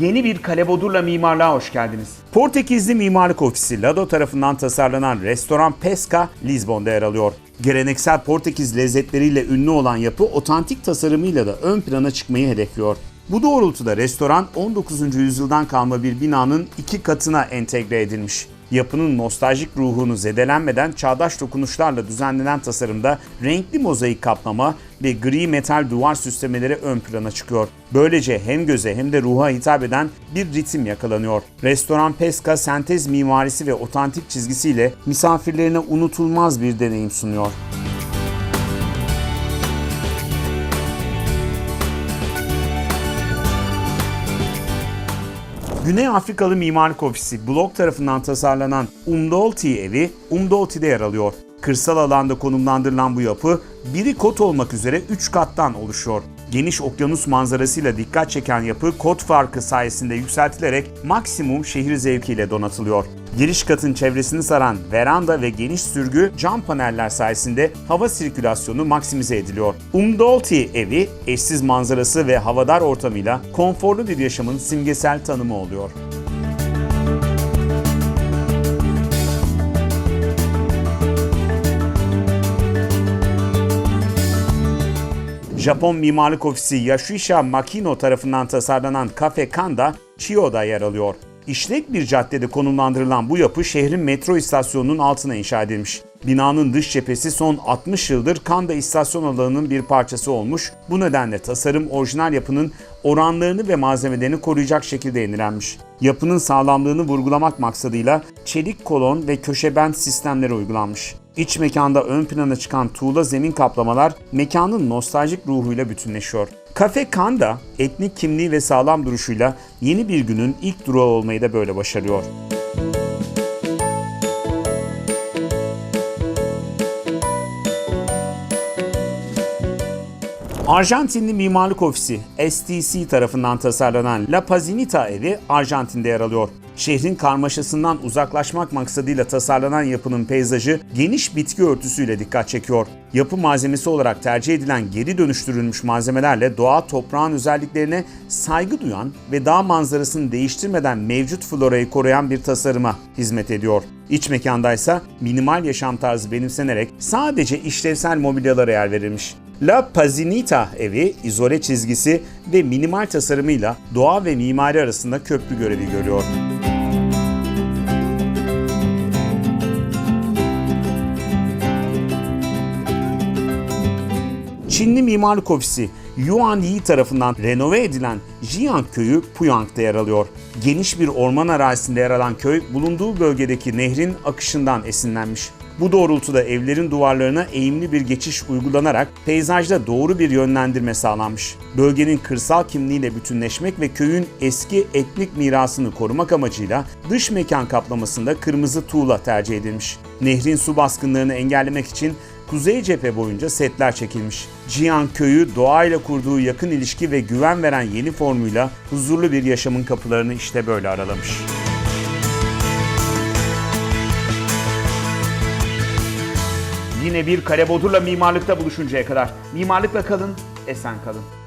Yeni bir Kalebodur'la mimarlığa hoş geldiniz. Portekizli mimarlık ofisi Lado tarafından tasarlanan restoran Pesca, Lizbon'da yer alıyor. Geleneksel Portekiz lezzetleriyle ünlü olan yapı otantik tasarımıyla da ön plana çıkmayı hedefliyor. Bu doğrultuda restoran 19. yüzyıldan kalma bir binanın iki katına entegre edilmiş. Yapının nostaljik ruhunu zedelenmeden çağdaş dokunuşlarla düzenlenen tasarımda renkli mozaik kaplama ve gri metal duvar süslemeleri ön plana çıkıyor. Böylece hem göze hem de ruha hitap eden bir ritim yakalanıyor. Restoran Pesca sentez mimarisi ve otantik çizgisiyle misafirlerine unutulmaz bir deneyim sunuyor. Güney Afrikalı Mimarlık Ofisi Blok tarafından tasarlanan Umdolti evi Umdolti'de yer alıyor. Kırsal alanda konumlandırılan bu yapı biri kot olmak üzere 3 kattan oluşuyor. Geniş okyanus manzarasıyla dikkat çeken yapı kot farkı sayesinde yükseltilerek maksimum şehir zevkiyle donatılıyor. Giriş katın çevresini saran veranda ve geniş sürgü cam paneller sayesinde hava sirkülasyonu maksimize ediliyor. Umdolti evi eşsiz manzarası ve havadar ortamıyla konforlu bir yaşamın simgesel tanımı oluyor. Japon mimarlık ofisi Yashuisha Makino tarafından tasarlanan Cafe Kanda, Chiyo'da yer alıyor. İşlek bir caddede konumlandırılan bu yapı şehrin metro istasyonunun altına inşa edilmiş. Binanın dış cephesi son 60 yıldır Kanda istasyon alanının bir parçası olmuş. Bu nedenle tasarım orijinal yapının oranlarını ve malzemelerini koruyacak şekilde yenilenmiş. Yapının sağlamlığını vurgulamak maksadıyla çelik kolon ve köşe bent sistemleri uygulanmış. İç mekanda ön plana çıkan tuğla zemin kaplamalar mekanın nostaljik ruhuyla bütünleşiyor. Cafe Kanda, etnik kimliği ve sağlam duruşuyla yeni bir günün ilk durağı olmayı da böyle başarıyor. Arjantinli Mimarlık Ofisi STC tarafından tasarlanan La Pazinita evi Arjantin'de yer alıyor. Şehrin karmaşasından uzaklaşmak maksadıyla tasarlanan yapının peyzajı geniş bitki örtüsüyle dikkat çekiyor. Yapı malzemesi olarak tercih edilen geri dönüştürülmüş malzemelerle doğa toprağın özelliklerine saygı duyan ve dağ manzarasını değiştirmeden mevcut florayı koruyan bir tasarıma hizmet ediyor. İç mekandaysa minimal yaşam tarzı benimsenerek sadece işlevsel mobilyalara yer verilmiş. La Pazinita evi izole çizgisi ve minimal tasarımıyla doğa ve mimari arasında köprü görevi görüyor. Çinli Mimarlık Ofisi Yuan Yi tarafından renove edilen Jiang köyü Puyang'da yer alıyor. Geniş bir orman arazisinde yer alan köy bulunduğu bölgedeki nehrin akışından esinlenmiş. Bu doğrultuda evlerin duvarlarına eğimli bir geçiş uygulanarak peyzajda doğru bir yönlendirme sağlanmış. Bölgenin kırsal kimliğiyle bütünleşmek ve köyün eski etnik mirasını korumak amacıyla dış mekan kaplamasında kırmızı tuğla tercih edilmiş. Nehrin su baskınlarını engellemek için kuzey cephe boyunca setler çekilmiş. Jian köyü doğayla kurduğu yakın ilişki ve güven veren yeni formuyla huzurlu bir yaşamın kapılarını işte böyle aralamış. Yine bir Kalebodur'la mimarlıkta buluşuncaya kadar mimarlıkla kalın, esen kalın.